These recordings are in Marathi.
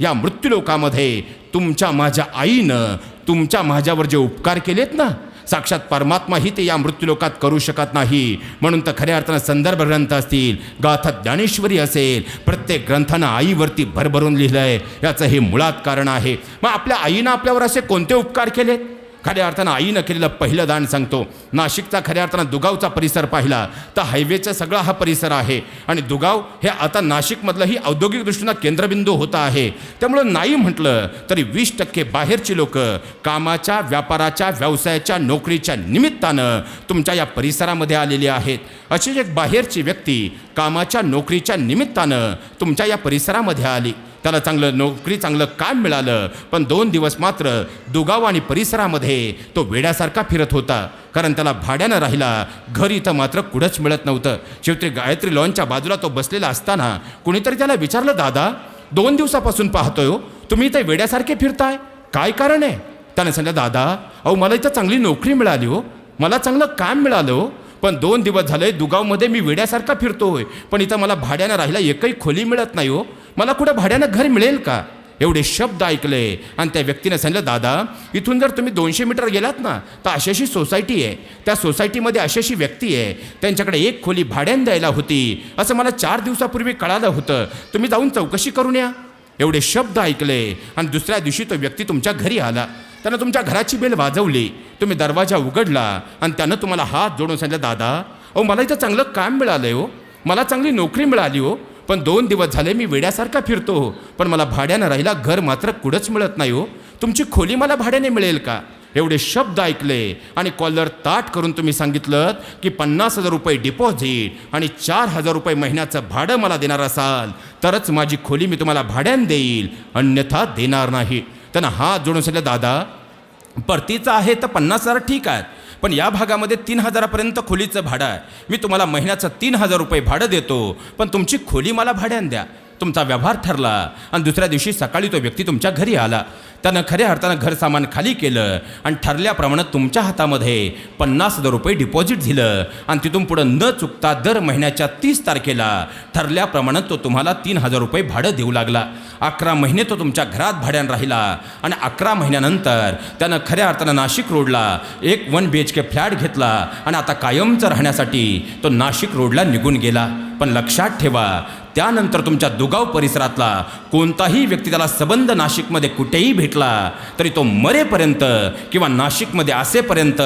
या मृत्यूलोकामध्ये तुमच्या माझ्या आईनं तुमच्या माझ्यावर जे उपकार केलेत ना साक्षात परमात्माही ते या मृत्यूलोकात करू शकत नाही. म्हणून तर खऱ्या अर्थानं संदर्भ ग्रंथ असतील गाथा ज्ञानेश्वरी असेल प्रत्येक ग्रंथानं आईवरती भरभरून लिहिलं आहे याचं हे मुळात कारण आहे. मग आपल्या आईनं आपल्यावर असे कोणते उपकार केलेत? खऱ्या अर्थानं आईनं केलेलं पहिलं दान सांगतो. नाशिकचा खऱ्या अर्थानं दुगावचा परिसर पाहिला तर हायवेचा सगळा हा परिसर आहे. आणि दुगाव हे आता नाशिकमधलंही औद्योगिक दृष्टीनं केंद्रबिंदू होता आहे. त्यामुळं नाही म्हटलं तरी वीस टक्के बाहेरची लोकं कामाच्या व्यापाराच्या व्यवसायाच्या नोकरीच्या निमित्तानं तुमच्या या परिसरामध्ये आलेली आहेत. अशी एक बाहेरची व्यक्ती कामाच्या नोकरीच्या निमित्तानं तुमच्या या परिसरामध्ये आली. त्याला चांगलं नोकरी चांगलं काम मिळालं. पण दोन दिवस मात्र दुगाव आणि परिसरामध्ये तो वेड्यासारखा फिरत होता. कारण त्याला भाड्यानं राहिला. घर इथं मात्र कुठंच मिळत नव्हतं. शेवटी गायत्री लॉनच्या बाजूला तो बसलेला असताना कुणीतरी त्याला विचारलं दादा दोन दिवसापासून पाहतोय हो. तुम्ही इथे वेड्यासारखे फिरताय? काय कारण आहे? त्याने सांगितलं दादा अहो मला इथं चांगली नोकरी मिळाली हो. मला चांगलं काम मिळालं हो. पण दोन दिवस झाले दुगावमध्ये मी वेड्यासारखा फिरतोय. पण इथं मला भाड्यानं राहिला एकही खोली मिळत नाही हो. मला कुठं भाड्यानं घर मिळेल का? एवढे शब्द ऐकले. आणि त्या व्यक्तीनं सांगितलं दादा इथून जर तुम्ही दोनशे मीटर गेलात ना तर अशी अशी सोसायटी आहे. त्या सोसायटीमध्ये अशी अशी व्यक्ती आहे. त्यांच्याकडे एक खोली भाड्यानं द्यायला होती. असं मला चार दिवसापूर्वी कळालं होतं. तुम्ही जाऊन चौकशी करून या. एवढे शब्द ऐकले. आणि दुसऱ्या दिवशी तो व्यक्ती तुमच्या घरी आला. त्यानं तुमच्या घराची बेल वाजवली. तुम्ही दरवाजा उघडला. आणि त्यानं तुम्हाला हात जोडून सांगितलं दादा अहो मला इथं चांगलं काम मिळालं हो. मला चांगली नोकरी मिळाली हो. पण दोन दिवस झाले मी वेड्यासारखा फिरतो. हो पण मला भाड्यानं राहिला घर मात्र कुठंच मिळत नाही हो. तुमची खोली मला भाड्याने मिळेल का? एवढे शब्द ऐकले आणि कॉलर ताट करून तुम्ही सांगितलं की पन्नास हजार रुपये डिपॉझिट आणि चार हजार रुपये महिन्याचं भाडं मला देणार असाल तरच माझी खोली मी तुम्हाला भाड्यानं देईल अन्यथा देणार नाही. त्यांना हात जोडून सांगितलं दादा परतीचं आहे तर पन्नास हजार ठीक आहे पण या भागामध्ये तीन हजारापर्यंत खोलीचं भाडं आहे. मी तुम्हाला महिन्याचं तीन हजार रुपये भाडं देतो पण तुमची खोली मला भाड्यानं द्या. तुमचा व्यवहार ठरला. आणि दुसऱ्या दिवशी सकाळी तो व्यक्ती तुमच्या घरी आला. त्यानं खऱ्या अर्थानं घर सामान खाली केलं आणि ठरल्याप्रमाणे तुमच्या हातामध्ये पन्नास हजार रुपये डिपॉझिट दिलं. आणि तिथून पुढं न चुकता दर महिन्याच्या तीस तारखेला ठरल्याप्रमाणे तो तुम्हाला तीन हजार रुपये भाडं देऊ लागला. अकरा महिने तो तुमच्या घरात भाड्यानं राहिला. आणि अकरा महिन्यानंतर त्यानं खऱ्या अर्थानं नाशिक रोडला एक one B H K flat घेतला. आणि आता कायमचं राहण्यासाठी तो नाशिक रोडला निघून गेला. पण लक्षात ठेवा त्यानंतर तुमच्या दुगाव परिसरातला कोणताही व्यक्ती त्याला सबंध नाशिकमध्ये कुठेही भेटला तरी तो मरेपर्यंत किंवा नाशिकमध्ये असेपर्यंत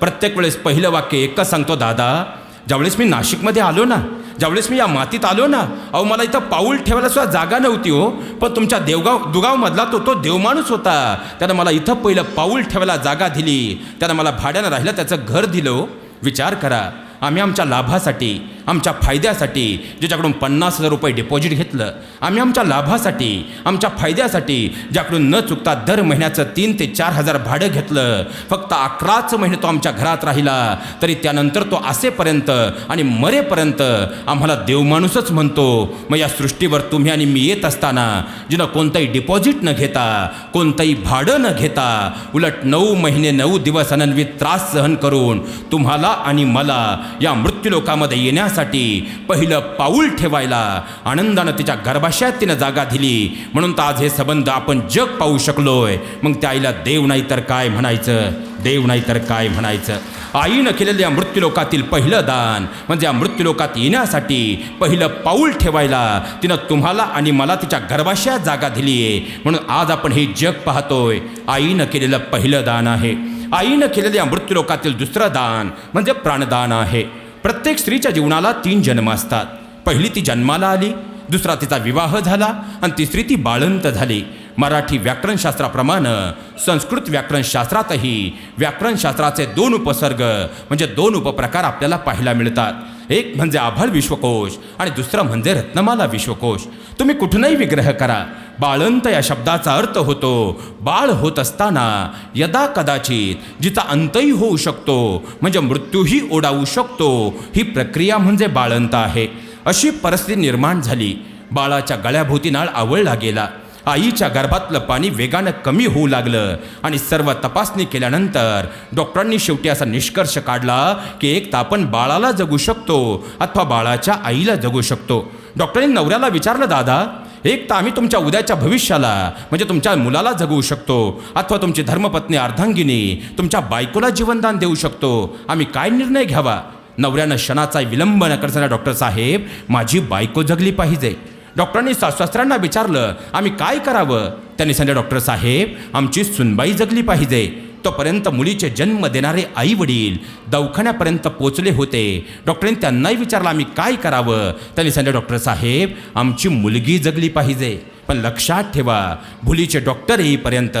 प्रत्येक वेळेस पहिलं वाक्य एकच सांगतो दादा ज्यावेळेस मी नाशिकमध्ये आलो ना ज्यावेळेस मी या मातीत आलो ना अहो मला इथं पाऊल ठेवायला सुद्धा जागा नव्हती हो पण तुमच्या देवगाव दुगावमधला तो तो देवमाणूस होता. त्यानं मला इथं पहिलं पाऊल ठेवायला जागा दिली त्यानं मला भाड्यानं राहिलं त्याचं घर दिलं हो. विचार करा. आम्ही आमच्या लाभासाठी आमच्या फायद्यासाठी ज्याच्याकडून पन्नास हजार रुपये डिपॉझिट घेतलं आम्ही आमच्या लाभासाठी आमच्या फायद्यासाठी ज्याकडून न चुकता दर महिन्याचं तीन ते चार हजार भाडं घेतलं फक्त अकराच महिने तो आमच्या घरात राहिला तरी त्यानंतर तो असेपर्यंत आणि मरेपर्यंत आम्हाला देवमाणूसच म्हणतो मग या सृष्टीवर तुम्ही आणि मी येत असताना जिनं कोणतंही डिपॉझिट न घेता कोणतंही भाडं न घेता उलट नऊ महिने नऊ दिवस अनन्वित त्रास सहन करून तुम्हाला आणि मला या मृत्यूलोकामध्ये येण्यासाठी पहिलं पाऊल ठेवायला आनंदानं तिच्या गर्भाशयात तिनं जागा दिली. म्हणून तर आज हे संबंध आपण जग पाहू शकलोय. मग त्या आईला देव नाही तर काय म्हणायचं? देव नाही तर काय म्हणायचं? आईनं केलेलं या मृत्यूलोकातील पहिलं दान म्हणजे या मृत्यूलोकात येण्यासाठी पहिलं पाऊल ठेवायला तिनं तुम्हाला आणि मला तिच्या गर्भाशयात जागा दिली आहे म्हणून आज आपण हे जग पाहतोय. आईनं केलेलं पहिलं दान आहे. आईनं केलेल्या मृत्यूलोकातील दुसरं दान म्हणजे प्राणदान आहे. प्रत्येक स्त्रीच्या जीवनाला तीन जन्म असतात. पहिली ती जन्माला आली दुसरा तिचा विवाह झाला आणि तिसरी ती बाळंत झाली. मराठी व्याकरणशास्त्राप्रमाणे संस्कृत व्याकरणशास्त्रातही व्याकरणशास्त्राचे दोन उपसर्ग म्हणजे दोन उपप्रकार आपल्याला पाहायला मिळतात. एक म्हणजे आभाळ विश्वकोश आणि दुसरं म्हणजे रत्नमाला विश्वकोश. तुम्ही कुठूनही विग्रह करा. बाळंत या शब्दाचा अर्थ होतो बाळ होत असताना यदा कदाचित जिचा अंतही होऊ शकतो म्हणजे मृत्यूही ओढावू शकतो ही प्रक्रिया म्हणजे बाळंत आहे. अशी परिस्थिती निर्माण झाली. बाळाच्या गळ्याभोवती नाळ आवळला गेला. आईच्या गर्भातलं पाणी वेगानं कमी होऊ लागलं आणि सर्व तपासणी केल्यानंतर डॉक्टरांनी शेवटी असा निष्कर्ष काढला की एक तर आपण बाळाला जगू शकतो अथवा बाळाच्या आईला जगू शकतो. डॉक्टरांनी नवऱ्याला विचारलं दादा एक तर आम्ही तुमच्या उद्याच्या भविष्याला म्हणजे तुमच्या मुलाला जगवू शकतो अथवा तुमची धर्मपत्नी अर्धांगिनी तुमच्या बायकोला जीवनदान देऊ शकतो. आम्ही काय निर्णय घ्यावा? नवऱ्यानं क्षणाचा विलंब न करताना डॉक्टर साहेब माझी बायको जगली पाहिजे. डॉक्टरांनी सासऱ्यांना विचारलं आम्ही काय करावं? त्यांनी सांगितलं डॉक्टर साहेब आमची सुनबाई जगली पाहिजे. तोपर्यंत मुलीचे जन्म देणारे आई वडील दवाखान्यापर्यंत पोचले होते. डॉक्टरांनी त्यांनाही विचारलं आम्ही काय करावं? त्यांनी सांगितलं डॉक्टर साहेब आमची मुलगी जगली पाहिजे. पण लक्षात ठेवा भुलीचे डॉक्टर येईपर्यंत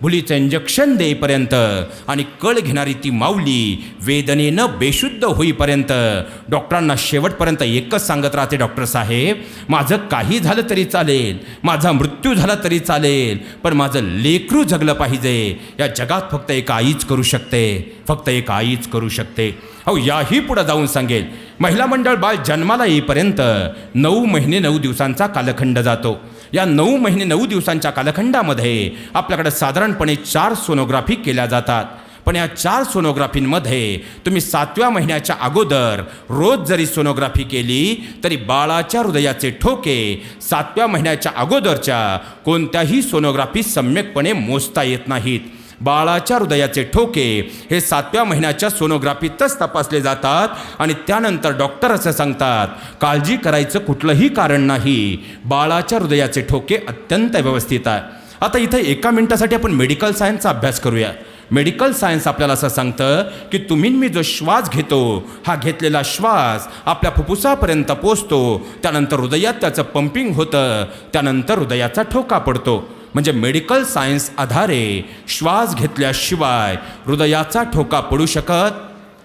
भुलीचं इंजेक्शन देईपर्यंत आणि कळ घेणारी ती माऊली वेदनेनं बेशुद्ध होईपर्यंत डॉक्टरांना शेवटपर्यंत एकच सांगत राहते डॉक्टर साहेब माझं काही झालं तरी चालेल माझा मृत्यू झाला तरी चालेल पण माझं लेकरू जगलं पाहिजे. या जगात फक्त एक आईच करू शकते फक्त एक आईच करू शकते. अहो याही पुढं जाऊन सांगेल महिला मंडळ बाळ जन्माला येईपर्यंत नऊ महिने नऊ दिवसांचा कालखंड जातो. या नऊ महिने नऊ दिवसांच्या कालखंडामध्ये आपल्याकडे साधारणपणे चार सोनोग्राफी केल्या जातात. पण या चार सोनोग्राफींमध्ये तुम्ही सातव्या महिन्याच्या अगोदर रोज जरी सोनोग्राफी केली तरी बाळाच्या हृदयाचे ठोके सातव्या महिन्याच्या अगोदरच्या कोणत्याही सोनोग्राफी सम्यकपणे मोजता येत नाहीत. बाळाच्या हृदयाचे ठोके हे सातव्या महिन्याच्या सोनोग्राफीतच तपासले जातात आणि त्यानंतर डॉक्टर असं सांगतात काळजी करायचं कुठलंही कारण नाही. बाळाच्या हृदयाचे ठोके अत्यंत व्यवस्थित आहे. आता इथं एका मिनिटासाठी आपण मेडिकल सायन्सचा अभ्यास करूया. मेडिकल सायन्स आपल्याला असं सांगतं की तुम्ही मी जो श्वास घेतो हा घेतलेला श्वास आपल्या फुफ्फुसापर्यंत पोचतो त्यानंतर हृदयात त्याचं पंपिंग होतं त्यानंतर हृदयाचा ठोका पडतो. म्हणजे मेडिकल सायन्स आधारे श्वास घेतल्याशिवाय हृदयाचा ठोका पडू शकत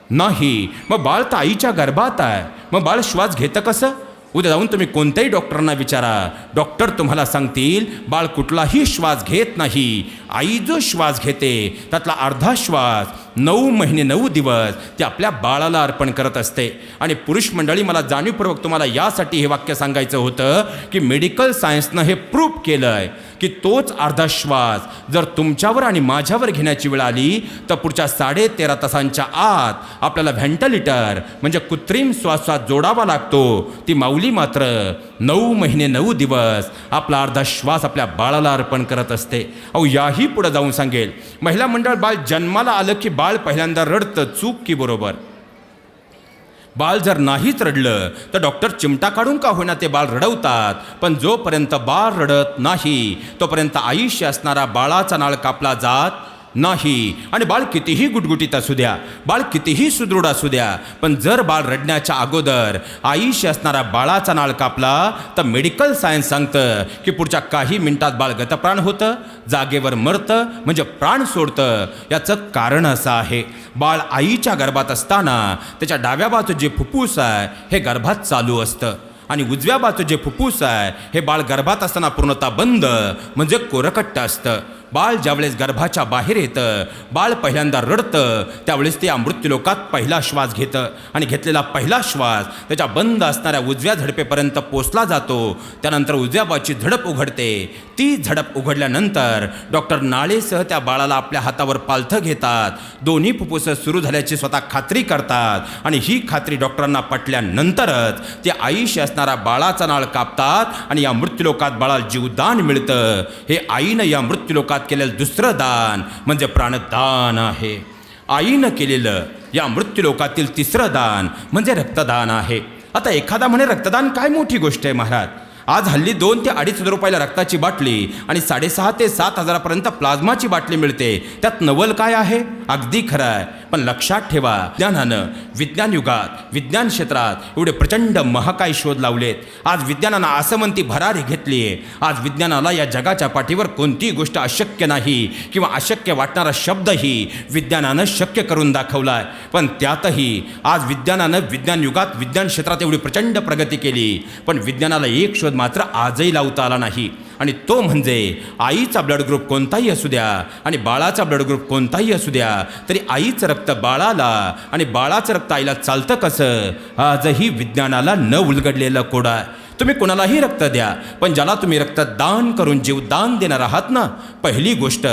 नाही. मग बाळ तर आईच्या गर्भात आहे. मग बाळ श्वास घेतं कसं? उद्या जाऊन तुम्ही कोणत्याही डॉक्टरांना विचारा. डॉक्टर तुम्हाला सांगतील बाळ कुठलाही श्वास घेत नाही. आई जो श्वास घेते त्यातला अर्धा श्वास नऊ महिने नऊ दिवस ती आपल्या बाळाला अर्पण करत असते. आणि पुरुष मंडळी मला जाणीवपूर्वक तुम्हाला यासाठी हे वाक्य सांगायचं होतं की मेडिकल सायन्सनं हे प्रूफ केलं आहे की तोच अर्धा श्वास जर तुमच्यावर आणि माझ्यावर घेण्याची वेळ आली तर पुढच्या साडे तेरा तासांच्या आत आपल्याला व्हेंटिलेटर म्हणजे कृत्रिम श्वासात जोडावा लागतो. ती माऊली मात्र नऊ महिने नऊ दिवस आपला अर्धा श्वास आपल्या बाळाला अर्पण करत असते. अहो याही पुढे जाऊन सांगेल. महिला मंडळ बाळ जन्माला आलं की बाळ पहिल्यांदा रडतं चूक की बरोबर? बाळ जर नाहीच रडलं तर डॉक्टर चिमटा काढून का होईना ते बाळ रडवतात? पण जोपर्यंत बाळ रडत नाही तोपर्यंत आयुष्य असणारा बाळाचा नाळ कापला जात नाही. आणि बाळ कितीही गुटगुटीत असू द्या बाळ कितीही सुदृढ असू द्या पण जर बाळ रडण्याच्या अगोदर आईशी असणारा बाळाचा नाळ कापला तर मेडिकल सायन्स सांगतं की पुढच्या काही मिनिटात बाळ गतप्राण होतं जागेवर मरतं म्हणजे प्राण सोडतं. याचं कारण असं आहे. बाळ आईच्या गर्भात असताना त्याच्या डाव्या बाजू जे फुफ्फुस आहे हे गर्भात चालू असतं. आणि उजव्या बाजू जे फुफ्फुस आहे हे बाळ गर्भात असताना पूर्णतः बंद म्हणजे कोरकट्ट असतं. बाळ ज्यावेळेस गर्भाच्या बाहेर येतं बाळ पहिल्यांदा रडतं त्यावेळेस ते या मृत्यूलोकात पहिला श्वास घेतं. आणि घेतलेला पहिला श्वास त्याच्या बंद असणाऱ्या उजव्या झडपेपर्यंत पोचला जातो. त्यानंतर उजव्या बाजूची झडप उघडते. ती झडप उघडल्यानंतर डॉक्टर नाळेसह त्या बाळाला आपल्या हातावर पालथं घेतात. दोन्ही फुफ्फुसं सुरू झाल्याची स्वतः खात्री करतात. आणि ही खात्री डॉक्टरांना पटल्यानंतरच ते आईशी असणारा बाळाचा नाळ कापतात आणि या मृत्यूलोकात बाळाला जीवदान मिळतं. हे आईनं या मृत्यूलोकात केलेलं दुसरं दान म्हणजे प्राणदान आहे. आईनं केलेलं या मृत्यूलोकातील तिसरं दान म्हणजे रक्तदान आहे. आता एखादा म्हणे रक्तदान काय मोठी गोष्ट आहे महाराज? आज हल्ली दोन ते अडीच हजार रुपयाला रक्ताची बाटली आणि साडेसहा ते सात हजारापर्यंत प्लाझ्माची बाटली मिळते. त्यात नवल काय आहे? अगदी खरं आहे. पण लक्षात ठेवा विज्ञानानं विज्ञान युगात विज्ञान क्षेत्रात एवढे प्रचंड महाकाय शोध लावलेत. आज विज्ञानानं आसमंती भरारी घेतली आहे. आज विज्ञानाला या जगाच्या पाठीवर कोणतीही गोष्ट अशक्य नाही किंवा अशक्य वाटणारा शब्दही विज्ञानानं शक्य करून दाखवला आहे पण त्यातही आज विज्ञानानं विज्ञान युगात विज्ञान क्षेत्रात एवढी प्रचंड प्रगती केली. पण विज्ञानाला एक शोध मात्र आजही लावता आला नाही. आणि तो म्हणजे आईचा ब्लड ग्रुप कोणताही असू द्या आणि बाळाचा ब्लड ग्रुप कोणताही असू द्या तरी आईचं रक्त बाळाला आणि बाळाचं रक्त आईला चालतं कसं? आजही विज्ञानाला न उलगडलेलं कोडा आहे तुम्ही कुणालाही रक्त द्या पण ज्याला तुम्ही रक्त दान करून जीवदान देणार आहात ना पहिली गोष्ट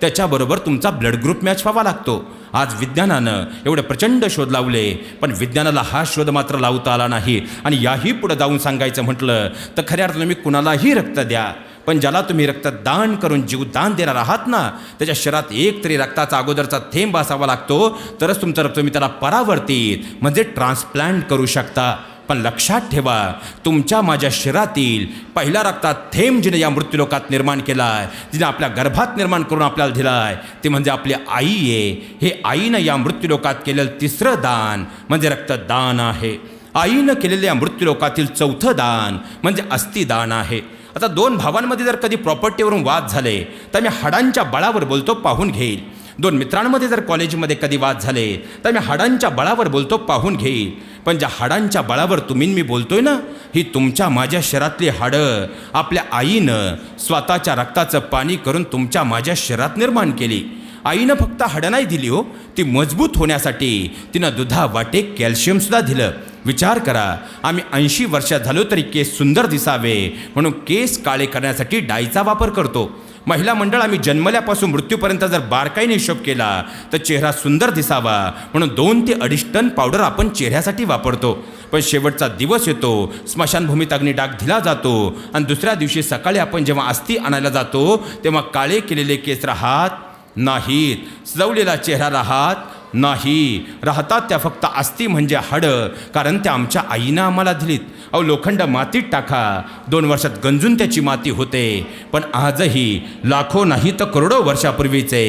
त्याच्याबरोबर तुमचा ब्लड ग्रुप मॅच व्हावा लागतो. आज विज्ञानानं एवढे प्रचंड शोध लावले पण विज्ञानाला हा शोध मात्र लावता आला नाही. आणि याही पुढं जाऊन सांगायचं म्हटलं तर खऱ्या अर्थानं तुम्ही कुणालाही रक्त द्या पण ज्याला तुम्ही रक्तदान करून जीवदान देणार आहात ना त्याच्या शरीरात एक तरी रक्ताचा अगोदरचा थेंब असावा लागतो तरच तुमचं रक्त तुम्ही त्याला परावर्तित म्हणजे ट्रान्सप्लांट करू शकता. पण लक्षात ठेवा तुमच्या माझ्या शरीरातील पहिला रक्तात थेंब जिने या मृत्यूलोकात निर्माण केला आहे जिने आपल्या गर्भात निर्माण करून आपल्याला दिला आहे ते म्हणजे आपली आई आहे. हे आईनं या मृत्यूलोकात केलेलं तिसरं दान म्हणजे रक्तदान आहे. आईनं केलेलं या मृत्यूलोकातील चौथं दान म्हणजे अस्थिदान आहे. आता दोन भावांमध्ये जर कधी प्रॉपर्टीवरून वाद झाले तर मी हाडांच्या बळावर बोलतो पाहून घेईल. दोन मित्रांमध्ये जर कॉलेजमध्ये कधी वाद झाले तर मी हाडांच्या बळावर बोलतो पाहून घेईल पण ज्या हाडांच्या बळावर तुम्ही मी बोलतोय ना ही तुमच्या माझ्या शरीरातली हाडं आपल्या आईनं स्वतःच्या रक्ताचं पाणी करून तुमच्या माझ्या शरीरात निर्माण केली. आईनं फक्त हाडं नाही दिली हो ती मजबूत होण्यासाठी तिनं दुधा वाटे कॅल्शियमसुद्धा दिलं. विचार करा आम्ही ऐंशी वर्षात झालो तरी केस सुंदर दिसावे म्हणून केस काळे करण्यासाठी डाईचा वापर करतो. महिला मंडळ आम्ही जन्मल्यापासून मृत्यूपर्यंत जर बारकाईने हिशोब केला तर चेहरा सुंदर दिसावा. म्हणून दोन ते अडीच टन पावडर आपण चेहऱ्यासाठी वापरतो. पण शेवटचा दिवस येतो स्मशानभूमीत अग्निडाग दिला जातो आणि दुसऱ्या दिवशी सकाळी आपण जेव्हा अस्थि आणायला जातो तेव्हा काळे केलेले केस राहात नाहीत. सजवलेला चेहरा राहात नाही राहतात त्या फक्त अस्थि म्हणजे हाडं कारण त्या आमच्या आईनं आम्हाला दिलीत. अहो लोखंड मातीत टाका. दोन वर्षात गंजून त्याची माती होते. पण आजही लाखो नाही तर करोडो वर्षापूर्वीचे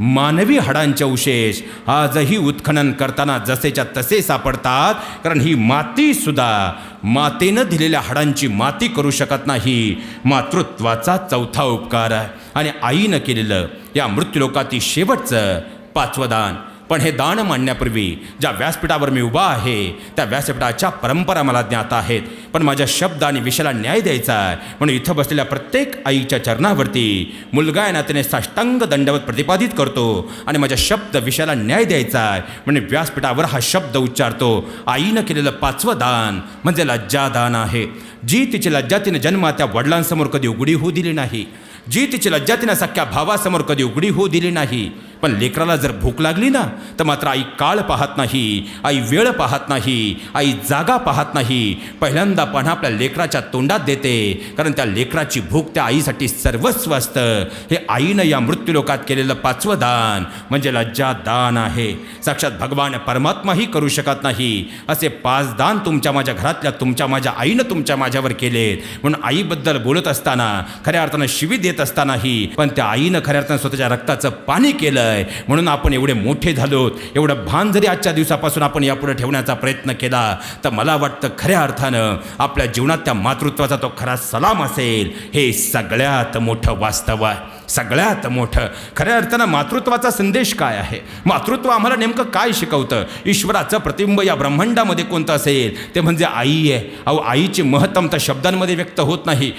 मानवी हाडांचे अवशेष आजही उत्खनन करताना जसेच्या तसे सापडतात कारण ही मातीसुद्धा मातेनं दिलेल्या हाडांची माती करू शकत नाही. मातृत्वाचा चौथा उपकार. आहे आणि आईनं केलेलं या मृत्यूलोकातील शेवटचं पाचवं दान. पण हे दान मांडण्यापूर्वी ज्या व्यासपीठावर मी उभा आहे त्या व्यासपीठाच्या परंपरा मला ज्ञात आहेत. पण माझ्या शब्द आणि विषयाला न्याय द्यायचा आहे. म्हणून इथं बसलेल्या प्रत्येक आईच्या चरणावरती मुलगा या नात्याने साष्टांग दंडवत प्रतिपादित करतो आणि माझ्या शब्द विषयाला न्याय द्यायचा आहे. म्हणजे व्यासपीठावर हा शब्द उच्चारतो. आईनं केलेलं पाचवं दान म्हणजे लज्जादान आहे. जी तिची लज्जा तिने जन्मात त्या वडिलांसमोर कधी उघडी होऊ दिली नाही. जी तिची लज्जा तिने सख्या भावासमोर कधी उघडी होऊ दिली नाही. पण लेकराला जर भूक लागली ना तर मात्र आई काळ पाहत नाही आई वेळ पाहत नाही आई जागा पाहत नाही. पहिल्यांदा पण आपल्या लेकराच्या तोंडात देते कारण त्या लेकराची भूक त्या आईसाठी सर्वस्व असतं. हे आईनं या मृत्यूलोकात केलेलं पाचवं दान म्हणजे लज्जा दान आहे. साक्षात भगवान परमात्माही करू शकत नाही. असे पाच दान तुमच्या माझ्या घरातल्या तुमच्या माझ्या आईनं तुमच्या माझ्यावर केलेत. म्हणून आईबद्दल बोलत असताना खऱ्या अर्थानं शिवी देत असतानाही पण त्या आईनं खऱ्या अर्थानं स्वतःच्या रक्ताचं पाणी केलं. आहे. म्हणून आपण एवढे मोठे झालोत. एवढं भान जरी आजच्या दिवसापासून आपण यापुढे ठेवण्याचा प्रयत्न केला तर मला वाटतं खऱ्या अर्थानं आपल्या जीवनात त्या मातृत्वाचा तो खरा सलाम असेल. हे सगळ्यात मोठं वास्तव आहे. सगळ्यात मोठं. खऱ्या अर्थानं मातृत्वाचा संदेश काय आहे? मातृत्व आम्हाला नेमकं काय शिकवतं? ईश्वराचं प्रतिबिंब या ब्रह्मांडामध्ये कोणतं असेल? ते म्हणजे आई आहे. अहो आईची महत्तम तर शब्दांमध्ये व्यक्त होत नाही.